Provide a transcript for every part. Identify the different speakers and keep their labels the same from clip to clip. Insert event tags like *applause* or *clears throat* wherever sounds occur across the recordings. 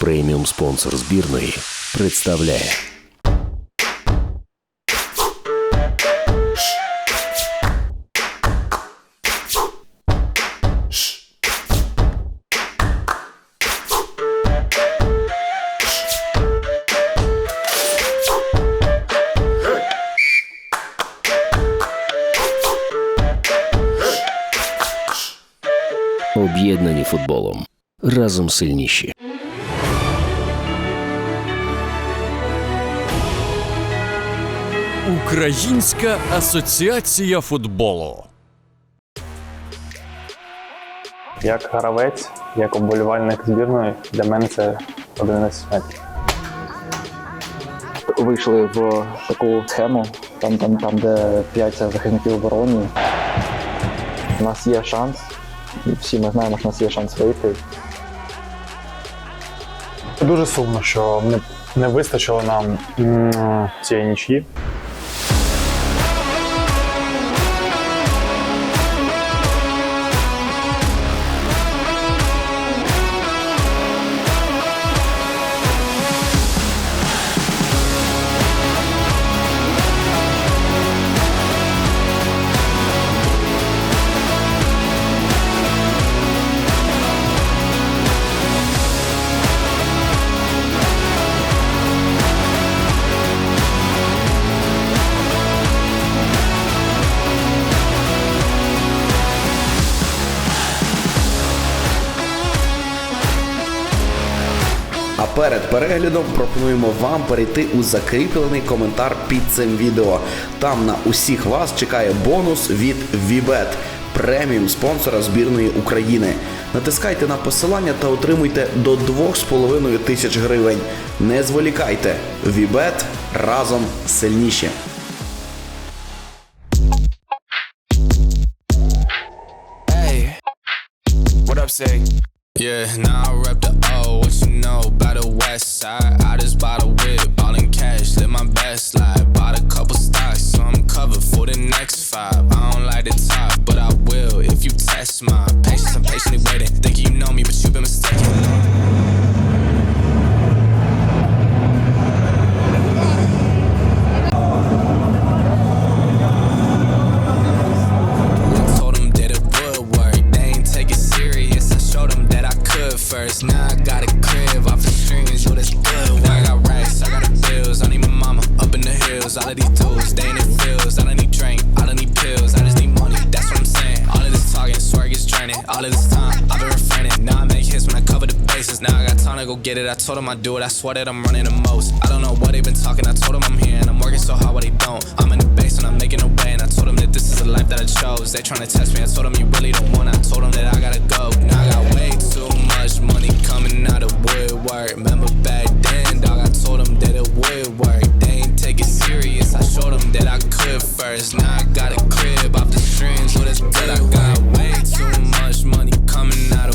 Speaker 1: преміум спонсор збірної, представляє. Об'єднані футболом. Разом сильніші.
Speaker 2: Українська асоціація футболу.
Speaker 3: Як гравець, як оболівальник збірної, для мене це 11 метрів.
Speaker 4: вийшли в таку схему, там, там, там де 5 захисників оборони. У нас є шанс, і всі ми знаємо, що у нас є шанс вийти.
Speaker 3: Дуже сумно, що не, не вистачило нам цієї нічї.
Speaker 5: Переглядом пропонуємо вам перейти у закріплений коментар під цим відео. Там на усіх вас чекає бонус від Вібет, преміум спонсора збірної України. Натискайте на посилання та отримуйте до 2,5 тисяч гривень. Не зволікайте. Вібет разом сильніші.
Speaker 6: Hey, what up, say? Yeah, now I rep the O. What you know about the west side? I just bought a whip, all in cash, live my best life. Bought a couple stocks, so I'm covered for the next five. I don't like the top, but I will if you test my patience. I'm oh patiently waiting. Think you know me, but you've been mistaken. Off. Yo, that's good. I got racks, I got the bills. I need my mama up in the hills. All of these dudes, they in fields. I don't need drink, I don't need pills. I just need money, that's what I'm saying. All of this talking, it gets draining. All of this time, I've been refraining. Now I make hits when I cover the bases. Now I got time to go get it. I told them I do it. I swear that I'm running the most. I don't know what they've been talking. I told them I'm here and I'm working so hard, but they don't. I'm in the base and I'm making a way. And I told them that this is the life that I chose. They trying to test me. I told them you really don't want. I told them that I gotta go. Now I got way too much money coming out of woodwork. Remember back then, dog? I told them that it would work. They ain't take it serious. I showed them that I could first. Now I got a crib off the streams. So that's good. I got way too much money coming out of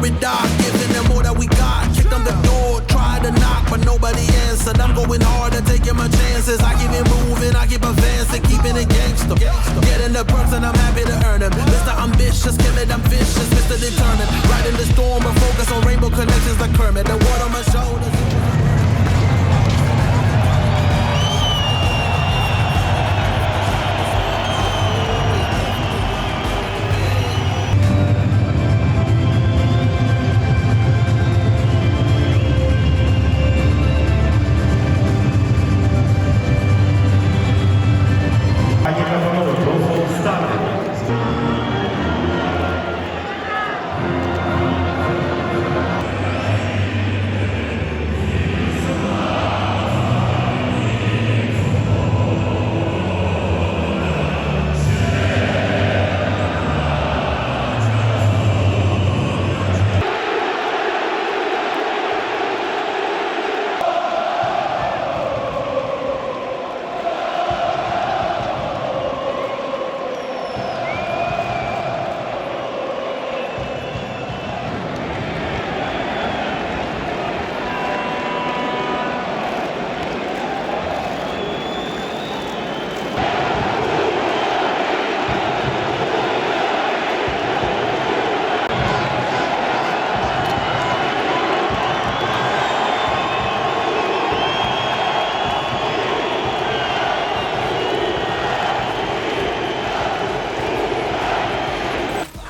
Speaker 6: glory dog, giving them all that we got.
Speaker 7: Kick on the door, tried to knock, but nobody answered. I'm going hard and taking my chances. I keep it moving, I keep advancing, keeping it gangster. Getting the perks and I'm happy to earn them. Mr. Ambitious, timid, I'm vicious, Mr. Determined. Riding the storm, but focus on rainbow connections like Kermit. The water on my shoulders.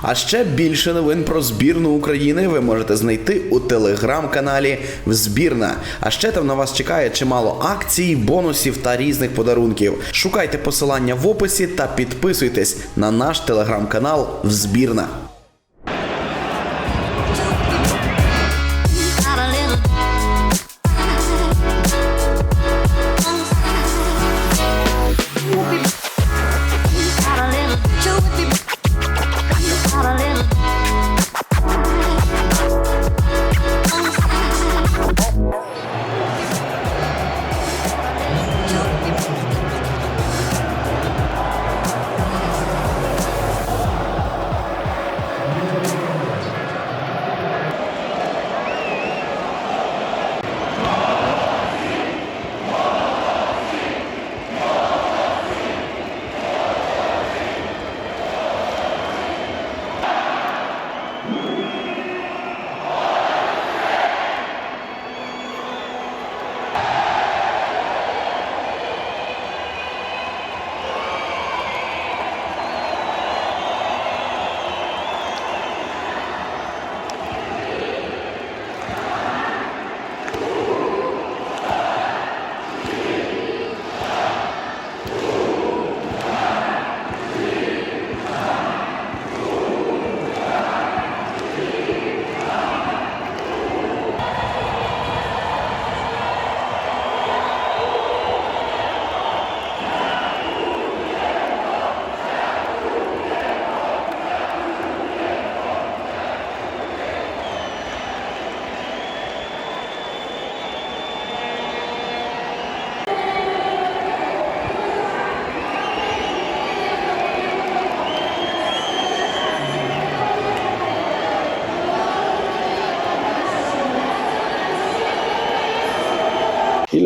Speaker 5: А ще більше новин про збірну України ви можете знайти у телеграм-каналі Взбірна. А ще там на вас чекає чимало акцій, бонусів та різних подарунків. Шукайте посилання в описі та підписуйтесь на наш телеграм-канал Взбірна.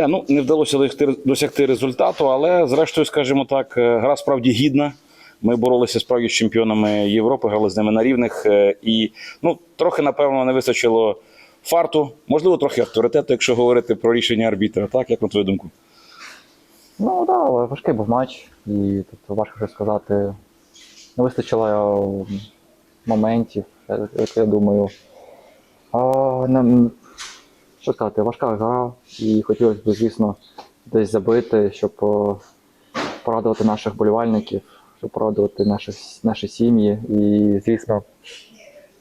Speaker 8: Ілля, ну не вдалося досягти, досягти результату, але зрештою, скажімо так, е, гра справді гідна. Ми боролися справді з чемпіонами Європи, грали з ними на рівних. е, І ну, трохи, напевно, не вистачило фарту, можливо, трохи авторитету, якщо говорити про рішення арбітра. Так, як на твою думку?
Speaker 4: Ну так, важкий був матч, і тобто важко щось сказати. Не вистачило е, моментів, як я думаю. А, що сказати, важка гра, і хотілося б, звісно, десь забити, щоб е, порадувати наших болівальників, щоб порадувати наші, наші сім'ї. І, звісно,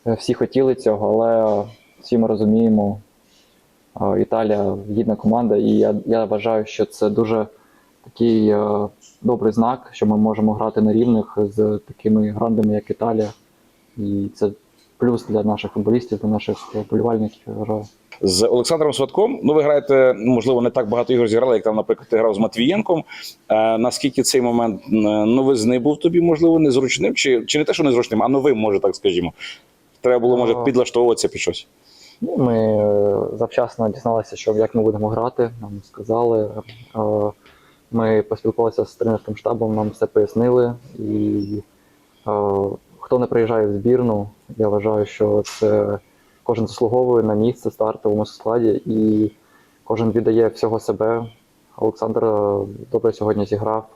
Speaker 4: всі хотіли цього, але всі ми розуміємо, е, Італія гідна команда, і я, я вважаю, що це дуже такий е, добрий знак, що ми можемо грати на рівних з такими грандами, як Італія. І це плюс для наших футболістів, для наших вболівальників.
Speaker 8: З Олександром Сватком, ну ви граєте, можливо, не так багато ігор зіграли, як там, наприклад, ти грав з Матвієнком. Е, наскільки цей момент е, новизни був тобі, можливо, незручним? Чи, чи не те, що незручним, а новим, може так скажімо? Треба було, може, підлаштовуватися під щось.
Speaker 4: Ну, Ми е, завчасно дізналися, що як ми будемо грати. Нам сказали. Е, Ми поспілкувалися з тренерським штабом, нам все пояснили. І е, хто не приїжджає в збірну, я вважаю, що це кожен заслуговує на місце в стартовому складі і кожен віддає всього себе. Олександр е, добре сьогодні зіграв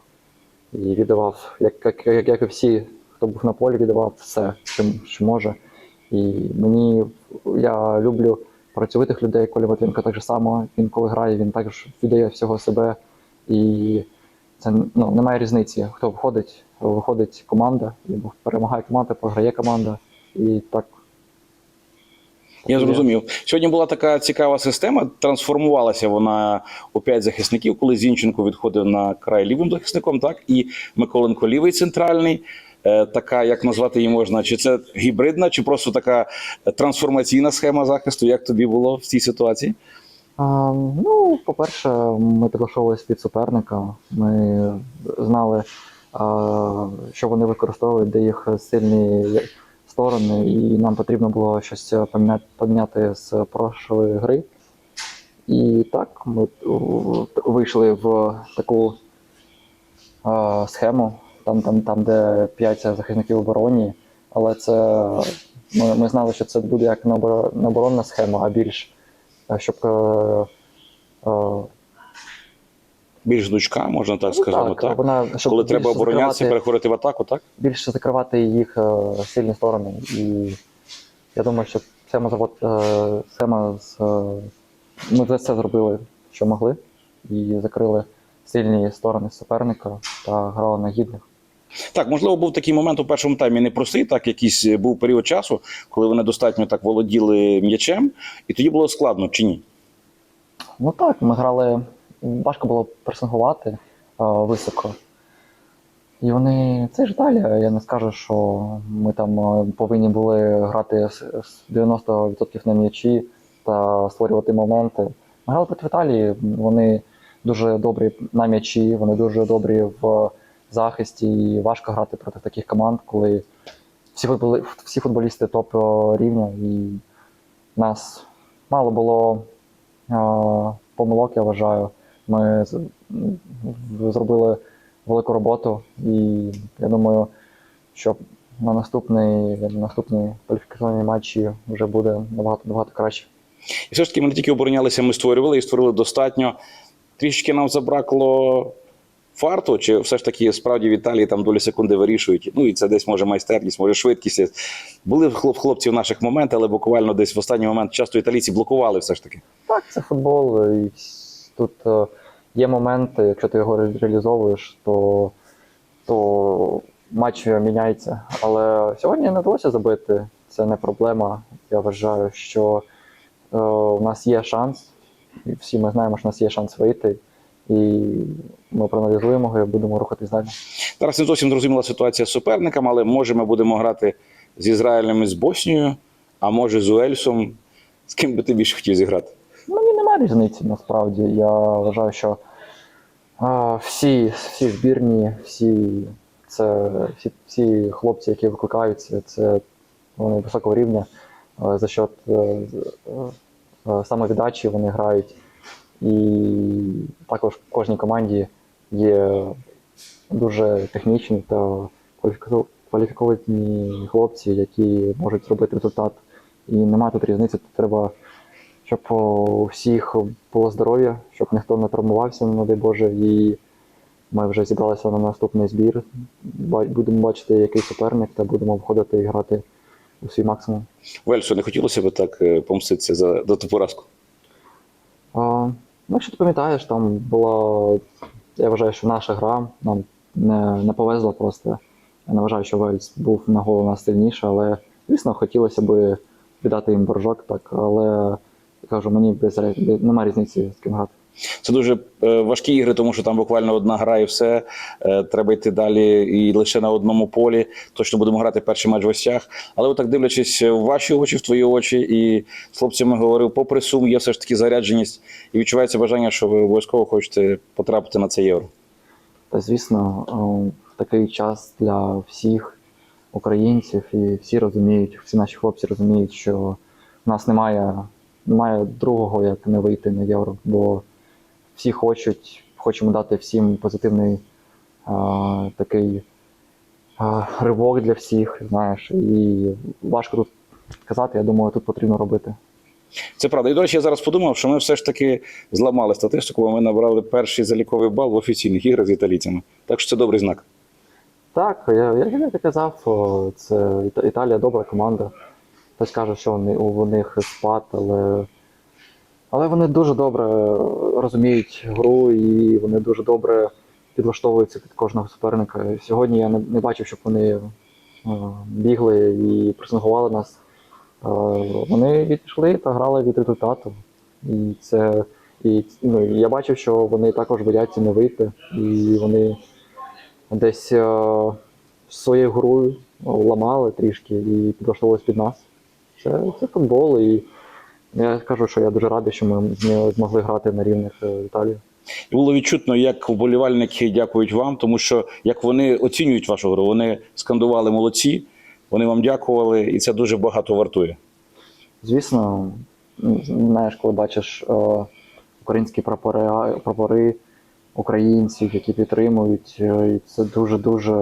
Speaker 4: і віддавав, як, як, як, як і всі, хто був на полі, віддавав все, що, що може. І мені я люблю працьовитих людей. Коля Матвінко так же само. Він коли грає, він також віддає всього себе. І це ну, немає різниці. Хто виходить, виходить команда, перемагає команда, програє команда. І так.
Speaker 8: Я зрозумів. Сьогодні була така цікава система. Трансформувалася вона у п'ять захисників, коли Зінченко відходив на край лівим захисником, так і Миколенко лівий центральний. Е, Така, як назвати її можна, чи це гібридна, чи просто така трансформаційна схема захисту? Як тобі було в цій ситуації?
Speaker 4: А, ну, по-перше, ми підлаштовувалися від суперника. Ми знали, а, що вони використовують, де їх сильні сторони, і нам потрібно було щось поміняти, поміняти з прошлої гри. І так, ми вийшли в таку а, схему, там, там, там, де п'ять захисників обороні, але це ми, ми знали, що це буде як не оборонна схема, а більш е, щоб е, е,
Speaker 8: більш дочка, можна так скажемо, так?
Speaker 4: Ну, Вона, щоб
Speaker 8: Коли треба оборонятися, переходити в атаку, так?
Speaker 4: більше закривати їх е, сильні сторони. І я думаю, що саме завод е, саме з е, ми все зробили, що могли, і закрили сильні сторони суперника та грали на гідних.
Speaker 8: Так, можливо, був такий момент у першому таймі непростий, так якийсь е, був період часу, коли вони достатньо так володіли м'ячем, і тоді було складно чи ні?
Speaker 4: Ну так, ми грали, важко було пресингувати е, високо. І вони. Це ж Італія, я не скажу, що ми там е, повинні були грати з з 90% на м'ячі та створювати моменти. Ми грали проти Італії, вони дуже добрі на м'ячі, вони дуже добрі в захисті. І важко грати проти таких команд, коли всі, футболи, всі футболісти топ е, рівня, і нас мало було е, помилок, я вважаю. Ми зробили велику роботу, і я думаю, що на наступний, на наступні кваліфікаційні матчі вже буде набагато набагато краще.
Speaker 8: І все ж таки ми не тільки оборонялися, ми створювали і створили достатньо. Трішки нам забракло фарту, чи все ж таки справді в Італії там долі секунди вирішують. Ну і це десь може майстерність, може швидкість. Були хлоп хлопців наших моменти, але буквально десь в останній момент часто італійці блокували все ж таки.
Speaker 4: Так, це футбол, і тут е, є моменти, якщо ти його реалізовуєш, то, то матч міняється. Але сьогодні не вдалося забити. Це не проблема. Я вважаю, що е, у нас є шанс, і всі ми знаємо, що у нас є шанс вийти. І ми проаналізуємо його і будемо рухатись далі.
Speaker 8: Зараз не зовсім зрозуміла ситуація з суперником, але може ми будемо грати з Ізраїлем і з Боснією, а може з Уельсом. З ким би ти більше хотів зіграти?
Speaker 4: Різниці насправді. Я вважаю, що а, всі, всі збірні, всі, це, всі, всі хлопці, які викликаються, це вони високого рівня. е, За счет е, е, самовіддачі вони грають. І також в кожній команді є дуже технічні та кваліфіковані хлопці, які можуть зробити результат. І немає тут різниці, тут треба щоб у всіх було здоров'я, щоб ніхто не травмувався, не дай Боже, і ми вже зібралися на наступний збір. Будемо бачити, який суперник, та будемо входити і грати у свій максимум.
Speaker 8: Уельсу не хотілося б так е, помститися за, за ту поразку.
Speaker 4: А, ну, якщо ти пам'ятаєш, там була, я вважаю, що наша гра нам не, не повезла просто. Я не вважаю, що Вельс був на голову нас сильніше, але, звісно, хотілося б віддати їм боржок, так, але кажу, мені без, немає різниці з ким грати.
Speaker 8: Це дуже е, важкі ігри, тому що там буквально одна гра і все. Е, треба йти далі і лише на одному полі. Точно будемо грати перший матч в гостях. Але отак дивлячись в ваші очі, в твої очі, і з хлопцями говорив, попри сум, є все ж таки зарядженість і відчувається бажання, що ви обов'язково хочете потрапити на це євро.
Speaker 4: Та звісно, в такий час для всіх українців, і всі розуміють, всі наші хлопці розуміють, що в нас немає, немає другого, як не вийти на євро, бо всі хочуть, хочемо дати всім позитивний е, такий е, ривок для всіх, знаєш, і важко тут казати, я думаю, тут потрібно робити.
Speaker 8: Це правда. І до речі, я зараз подумав, що ми все ж таки зламали статистику, бо ми набрали перший заліковий бал в офіційних іграх з італійцями. Так що це добрий знак.
Speaker 4: Так, я, як я казав, це Італія добра команда. Хтось каже, що вони, у них спад, але, але вони дуже добре розуміють гру і вони дуже добре підлаштовуються під кожного суперника. Сьогодні я не, не бачив, щоб вони е, бігли і пресингували нас. Е, вони відійшли та грали від результату. І це і ну, я бачив, що вони також бояться не вийти, і вони десь е, своєю грою ламали трішки і підлаштовувалися під нас. Це, це футбол, і я кажу, що я дуже радий, що ми зм- змогли грати на рівних е, Італії.
Speaker 8: І було відчутно, як вболівальники дякують вам, тому що як вони оцінюють вашу гру, вони скандували молодці, вони вам дякували, і це дуже багато вартує.
Speaker 4: Звісно, знаєш, коли бачиш е, українські прапори, прапори українців, які підтримують, е, і це дуже-дуже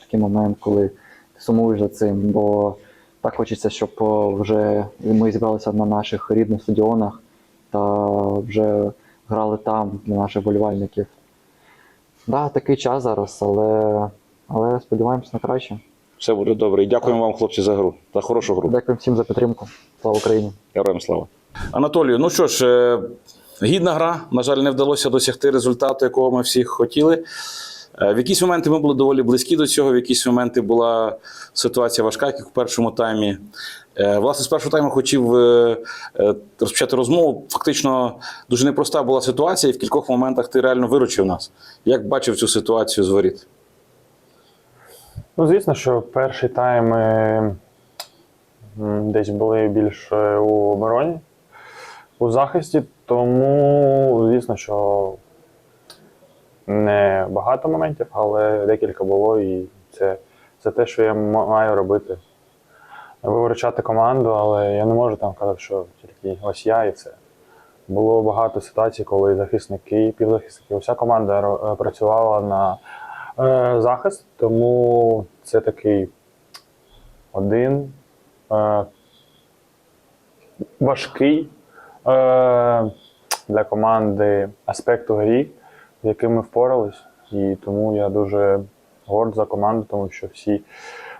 Speaker 4: такий момент, коли ти сумуєш за цим, бо так хочеться, щоб е, вже ми зібралися на наших рідних стадіонах та вже грали там для наших болівальників. Да, такий час зараз, але, але сподіваємось на краще.
Speaker 8: Все буде добре. І дякуємо вам, хлопці, за гру. За хорошу гру.
Speaker 4: Дякую всім за підтримку. Слава Україні!
Speaker 8: Героям слава. Анатолію, ну що ж, е, гідна гра. На жаль, не вдалося досягти результату, якого ми всі хотіли. Е, В якісь моменти ми були доволі близькі до цього, в якісь моменти була ситуація важка, як в першому таймі. Е, Власне, з першого тайму хотів е, розпочати розмову. Фактично дуже непроста була ситуація, і в кількох моментах ти реально виручив нас. Як бачив цю ситуацію з воріт?
Speaker 3: Ну, звісно, що перший тайм десь були більше у обороні, у захисті, тому, звісно, що не багато моментів, але декілька було, і це, це те, що я маю робити. Виручати команду, але я не можу там казати, що тільки ось я і все. Було багато ситуацій, коли захисники, півзахисники, вся команда е, працювала на е, захист, тому це такий один е, важкий е, для команди аспект у грі, яким ми впорались. І тому я дуже горд за команду, тому що всі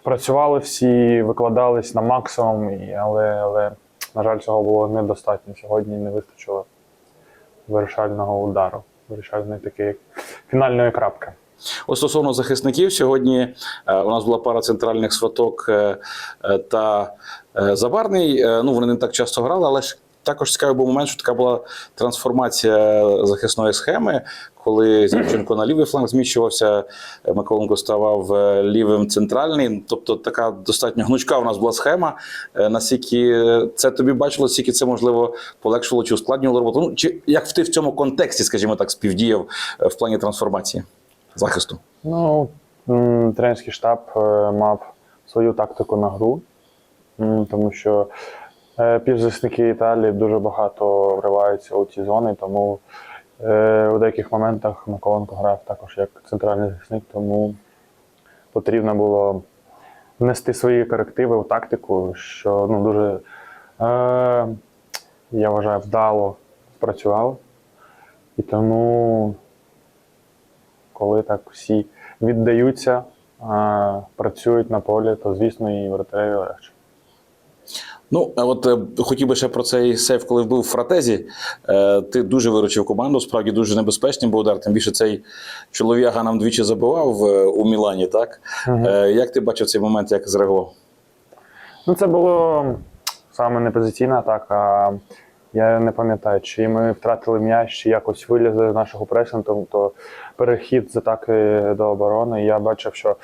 Speaker 3: працювали, всі викладались на максимум, але, але, на жаль, цього було недостатньо. Сьогодні не вистачило вирішального удару, вирішальної такої фінальної крапки.
Speaker 8: Ось стосовно захисників, сьогодні е, у нас була пара центральних сваток е, е, та Забарний. Ну, вони не так часто грали, але ж також цікавий був момент, що така була трансформація захисної схеми, коли Зінченко на лівий фланг зміщувався, е, Миколенко ставав е, лівим центральний. Тобто така достатньо гнучка у нас була схема. Е, Наскільки це тобі бачило, скільки це можливо полегшило чи ускладнювало роботу? Ну, чи як ти в цьому контексті, скажімо так, співдіяв в плані трансформації захисту?
Speaker 3: Ну, тренерський штаб мав свою тактику на гру, тому що півзахисники Італії дуже багато вриваються у ці зони, тому е, у деяких моментах Миколенко грав також як центральний захисник, тому потрібно було внести свої корективи у тактику, що ну, дуже, е, я вважаю, вдало спрацював. І тому коли так всі віддаються, працюють на полі, то звісно і вратареві легше.
Speaker 8: Ну, а от е, хотів би ще про цей сейф, коли був в Фратезі. Е, ти дуже виручив команду, справді дуже небезпечним був удар. Тим більше цей чолов'яга нам двічі забивав е, у Мілані, так? Е, як ти бачив цей момент, як зреагував?
Speaker 3: Ну, це було саме не позиційна атака. Я не пам'ятаю, чи ми втратили м'яч, чи якось вилізли з нашого пресингу, то перехід з атаки до оборони. Я бачив, що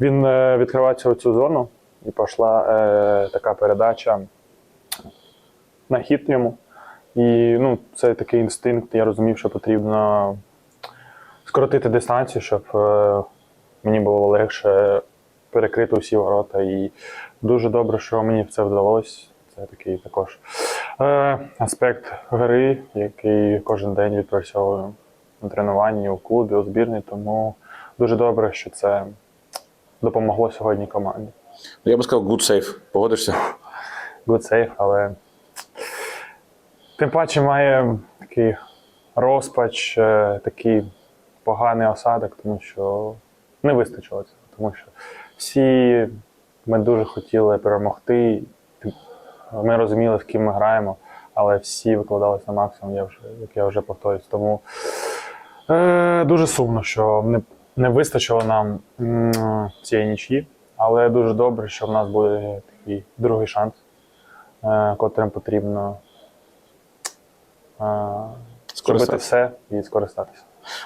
Speaker 3: він е, відкривається у цю зону, і пішла е, така передача на хід йому. І ну, це такий інстинкт. Я розумів, що потрібно скоротити дистанцію, щоб е, мені було легше перекрити усі ворота. І дуже добре, що мені це вдалося. Це такий також е, аспект гри, який кожен день відпрацьовую на тренуванні, у клубі, у збірні. Тому дуже добре, що це допомогло сьогодні команді.
Speaker 8: Ну, Я би сказав, good save. Погодишся?
Speaker 3: Good save, але тим паче має такий розпач, е, такий поганий осадок, тому що не вистачило цього. Тому що всі ми дуже хотіли перемогти. Ми розуміли, з ким ми граємо, але всі викладались на максимум, я вже, як я вже повторюсь. Тому е, дуже сумно, що не, не вистачило нам м, цієї нічі. Але дуже добре, що в нас буде такий другий шанс, е, котрим потрібно зробити все і скористатися.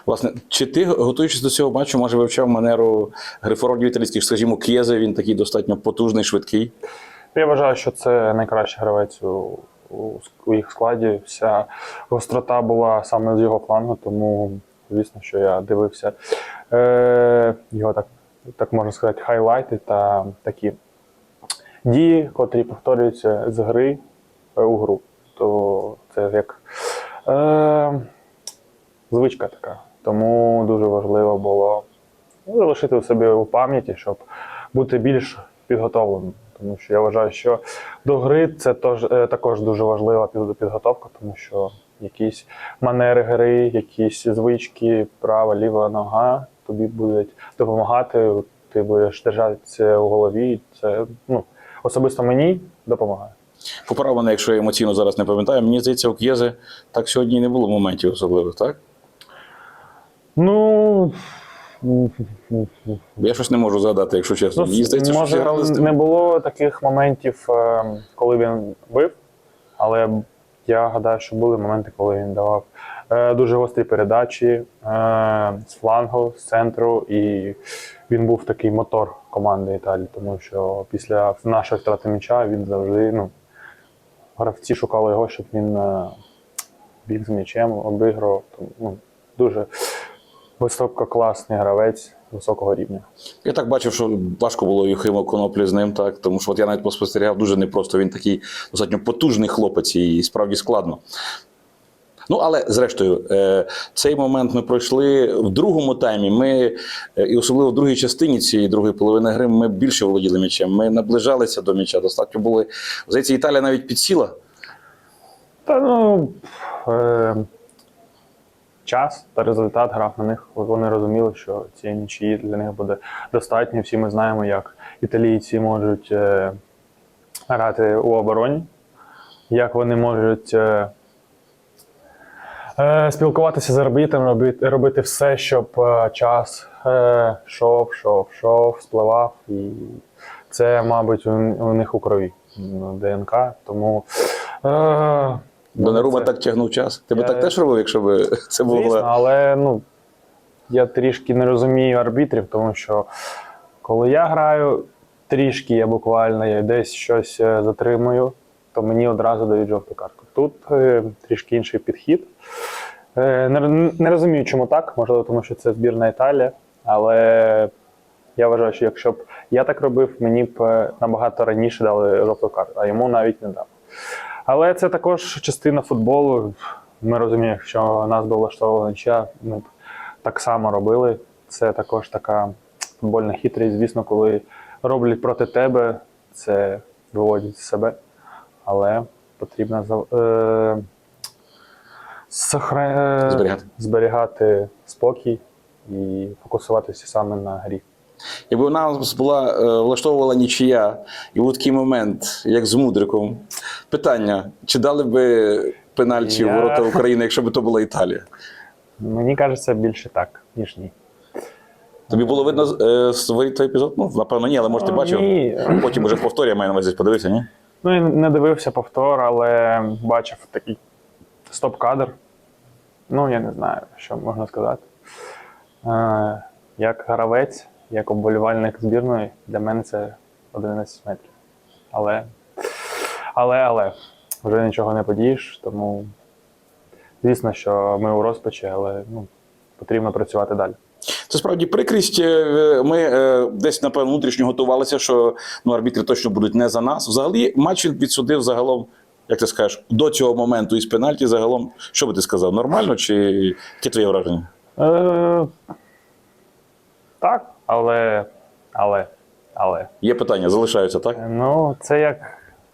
Speaker 8: Власне, чи ти, готуючись до цього матчу, може вивчав манеру гри форвардів італійських, скажімо, К'єзе, він такий достатньо потужний, швидкий.
Speaker 3: Я вважаю, що це найкращий гравець у, у, у їх складі. Вся гострота була саме з його флангу, тому звісно, що я дивився е, його так, так можна сказати, хайлайти та такі дії, котрі повторюються з гри е, у гру. То це як е, звичка така. Тому дуже важливо було залишити у собі у пам'яті, щоб бути більш підготовленим. тому що я вважаю, що до гри це тож, е, також дуже важлива підготовка, тому що якісь манери гри, якісь звички, права, ліва нога тобі будуть допомагати. Ти будеш держати це у голові. Це ну, особисто мені допомагає.
Speaker 8: Поправ мене, якщо я емоційно зараз не пам'ятаю. Мені здається, у К'єзи так сьогодні і не було моментів особливих, так?
Speaker 3: Ну
Speaker 8: Я щось не можу згадати, якщо чесно.
Speaker 3: Ну,
Speaker 8: Мені здається, що
Speaker 3: може,
Speaker 8: всі грали з тим.
Speaker 3: не було таких моментів, е, коли він бив, але я гадаю, що були моменти, коли він давав е, дуже гострі передачі е, з флангу, з центру, і він був такий мотор команди Італії, тому що після нашої втрати м'яча він завжди, ну, гравці шукали його, щоб він е, біг з м'ячем, обіграв. Ну, дуже висококласний гравець високого рівня.
Speaker 8: Я так бачив, що важко було Юхима Коноплі з ним, так тому що от я навіть поспостерігав дуже непросто. Він такий достатньо потужний хлопець і справді складно. Ну, але зрештою, е, цей момент ми пройшли в другому таймі. Ми, е, і особливо в другій частині цієї другої половини гри, ми більше володіли м'ячем. Ми наближалися до м'яча. Достатньо були. Здається, Італія навіть підсіла.
Speaker 3: Та ну е, час та результат грав на них. Вони розуміли, що цієї нічиї для них буде достатньо. Всі ми знаємо, як італійці можуть е, грати у обороні, як вони можуть е, спілкуватися з арбітром, робити, робити все, щоб е, час е, йшов, йшов, йшов, спливав. І це, мабуть, у, у них у крові ДНК. Тому. Е,
Speaker 8: Донарума
Speaker 3: це-
Speaker 8: так тягнув час. Ти би
Speaker 3: Я-
Speaker 8: так теж робив, якщо б *laughs* це було.
Speaker 3: Звісно, але ну, я трішки не розумію арбітрів, тому що коли я граю, трішки я буквально я десь щось е, затримую, то мені одразу дають жовту картку. Тут е, трішки інший підхід. Е, не, не розумію, чому так, можливо, тому що це збірна Італія, але я вважаю, що якщо б я так робив, мені б е, набагато раніше дали жовту карту, а йому навіть не дав. Але це також частина футболу. Ми розуміємо, що нас би влаштовувала нічия, ми б так само робили. Це також така футбольна хитрість. Звісно, коли роблять проти тебе, це виводять з себе. Але потрібно е, сохра- е,
Speaker 8: Зберігати.
Speaker 3: зберігати спокій і фокусуватися саме на грі.
Speaker 8: Якби у нас була е, влаштовувала нічия, і був такий момент, як з Мудриком. Питання: чи дали би пенальті
Speaker 3: Я-
Speaker 8: ворота України, якщо б то була Італія?
Speaker 3: Мені кажеться, більше так, ніж ні.
Speaker 8: Тобі було видно е, той епізод? Ну, напевно, ні, але може ти бачив. Потім уже повторює, я маю на увазі, подивився, ні?
Speaker 3: Ну, я не дивився повтор, але бачив такий стоп-кадр. Ну, я не знаю, що можна сказати. Е, як гравець, як оболівальник збірної, для мене це 11 метрів. Але, але, але, вже нічого не подієш, тому звісно, що ми у розпачі, але ну, потрібно працювати далі.
Speaker 8: Це справді прикрість. Е, Ми е, десь, напевно, внутрішньо готувалися, що ну, арбітри точно будуть не за нас. Взагалі, матч відсудив загалом, як ти скажеш, до цього моменту із пенальті загалом. Що би ти сказав? Нормально чи яке твоє враження?
Speaker 3: Е, так, але, але, але.
Speaker 8: Є питання, залишаються, так?
Speaker 3: Ну, це як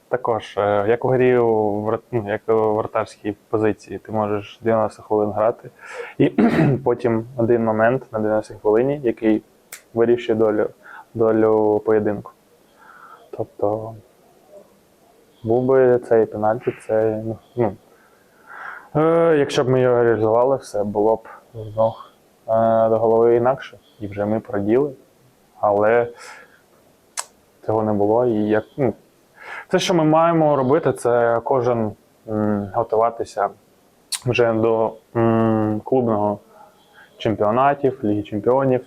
Speaker 3: також, е, як у грі ну, як у вратарській позиції. Ти можеш 90 хвилин грати, і *clears throat* потім один момент на 90 хвилині, який вирішує долю, долю поєдинку. Тобто, був би цей пенальті, це ну, ну, е, якщо б ми його реалізували, все було б з ног е, до голови інакше. І вже ми проділи. Але цього не було. І як, ну, все, що ми маємо робити, це кожен м, готуватися вже до м, клубного чемпіонатів, Ліги Чемпіонів,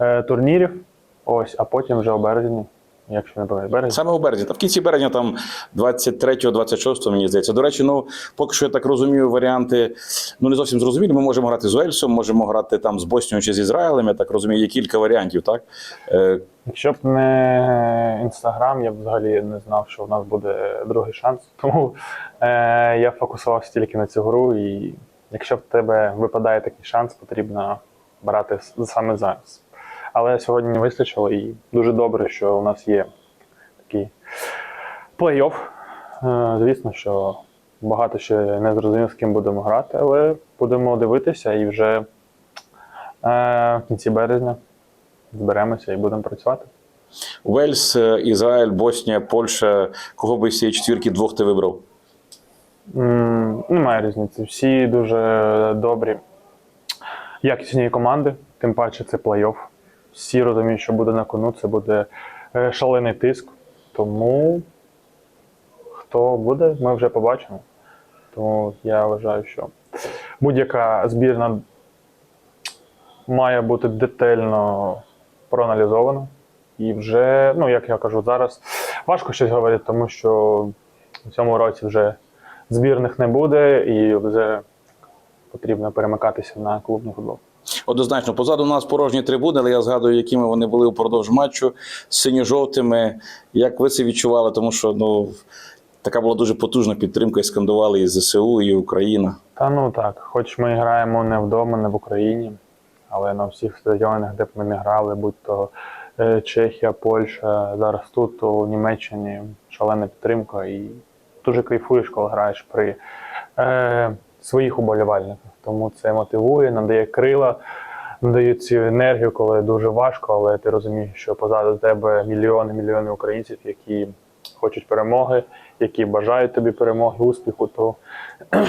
Speaker 3: е, турнірів. Ось, а потім вже у березні, якщо не помиляюсь, березні.
Speaker 8: Саме у березні. Та в кінці березня, там 23-26, мені здається. До речі, ну поки що я так розумію, варіанти ну не зовсім зрозумілі. Ми можемо грати з Уельсом, можемо грати там з Боснією чи з Ізраїлем. Я так розумію, є кілька варіантів, так? Е,
Speaker 3: Якщо б не інстаграм, я б взагалі не знав, що в нас буде другий шанс. *laughs* Тому е, я фокусувався тільки на цю гру. І якщо в тебе випадає такий шанс, потрібно брати саме зараз. Але сьогодні не вистачило, і дуже добре, що у нас є такий Плей-офф. Е, Звісно, що багато ще не зрозумів, з ким будемо грати, але будемо дивитися і вже е, в кінці березня зберемося і будемо працювати.
Speaker 8: Вельс, е, Ізраїль, Боснія, Польща. Кого би з цієї четвірки двох ти вибрав?
Speaker 3: Немає різниці. Всі дуже добрі, якісні команди, тим паче це плей-офф. Всі розуміють, що буде на кону, це буде е, шалений тиск. Тому хто буде, ми вже побачимо. Тому я вважаю, що будь-яка збірна має бути детально проаналізована. І вже, ну як я кажу, зараз важко щось говорити, тому що в цьому році вже збірних не буде, і вже потрібно перемикатися на клубний футбол.
Speaker 8: Однозначно, позаду нас порожні трибуни, але я згадую, якими вони були упродовж матчу синьо-жовтими. Як ви це відчували? Тому що ну, така була дуже потужна підтримка, і скандували і ЗСУ, і Україна.
Speaker 3: Та ну так, хоч ми граємо не вдома, не в Україні, але на всіх стадіонах, де б ми не грали, будь то е, Чехія, Польща, зараз тут, у Німеччині шалена підтримка, і дуже кайфуєш, коли граєш при е, своїх уболівальниках. Тому це мотивує, надає крила, надає цю енергію, коли дуже важко, але ти розумієш, що позаду тебе мільйони, мільйони українців, які хочуть перемоги, які бажають тобі перемоги, успіху, то *clears throat*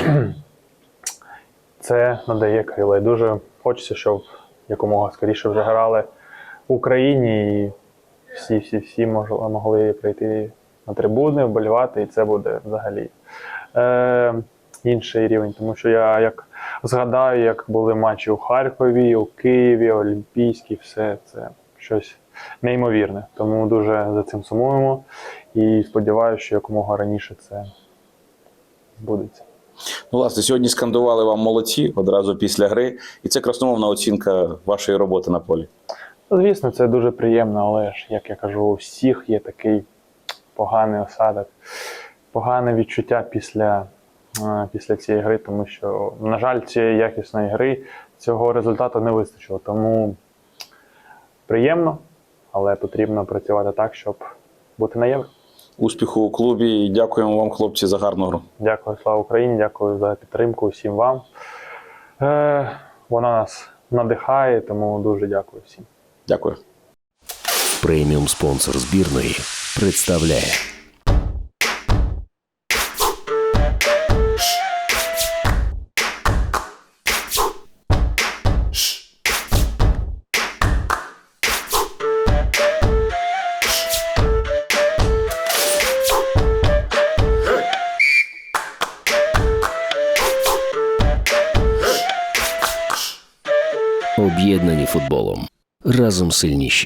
Speaker 3: це надає крила. І дуже хочеться, щоб якомога скоріше вже грали в Україні і всі, всі, всі могли прийти на трибуни, вболівати, і це буде взагалі е, інший рівень. Тому що я як згадаю, як були матчі у Харкові, у Києві, Олімпійські, все це щось неймовірне. Тому дуже за цим сумуємо і сподіваюся, що якомога раніше це збудеться.
Speaker 8: Ну, власне, сьогодні скандували вам молодці одразу після гри, і це красномовна оцінка вашої роботи на полі.
Speaker 3: Звісно, це дуже приємно, але ж, як я кажу, у всіх є такий поганий осадок, погане відчуття після, після цієї гри, тому що, на жаль, цієї якісної гри цього результату не вистачило. Тому приємно, але потрібно працювати так, щоб бути на євро.
Speaker 8: Успіху у клубі і дякуємо вам, хлопці, за гарну гру.
Speaker 3: Дякую, слава Україні, дякую за підтримку всім вам. Е, вона нас надихає, тому дуже дякую всім.
Speaker 8: Дякую.
Speaker 1: Преміум спонсор збірної представляє футболом. Разом сильніші.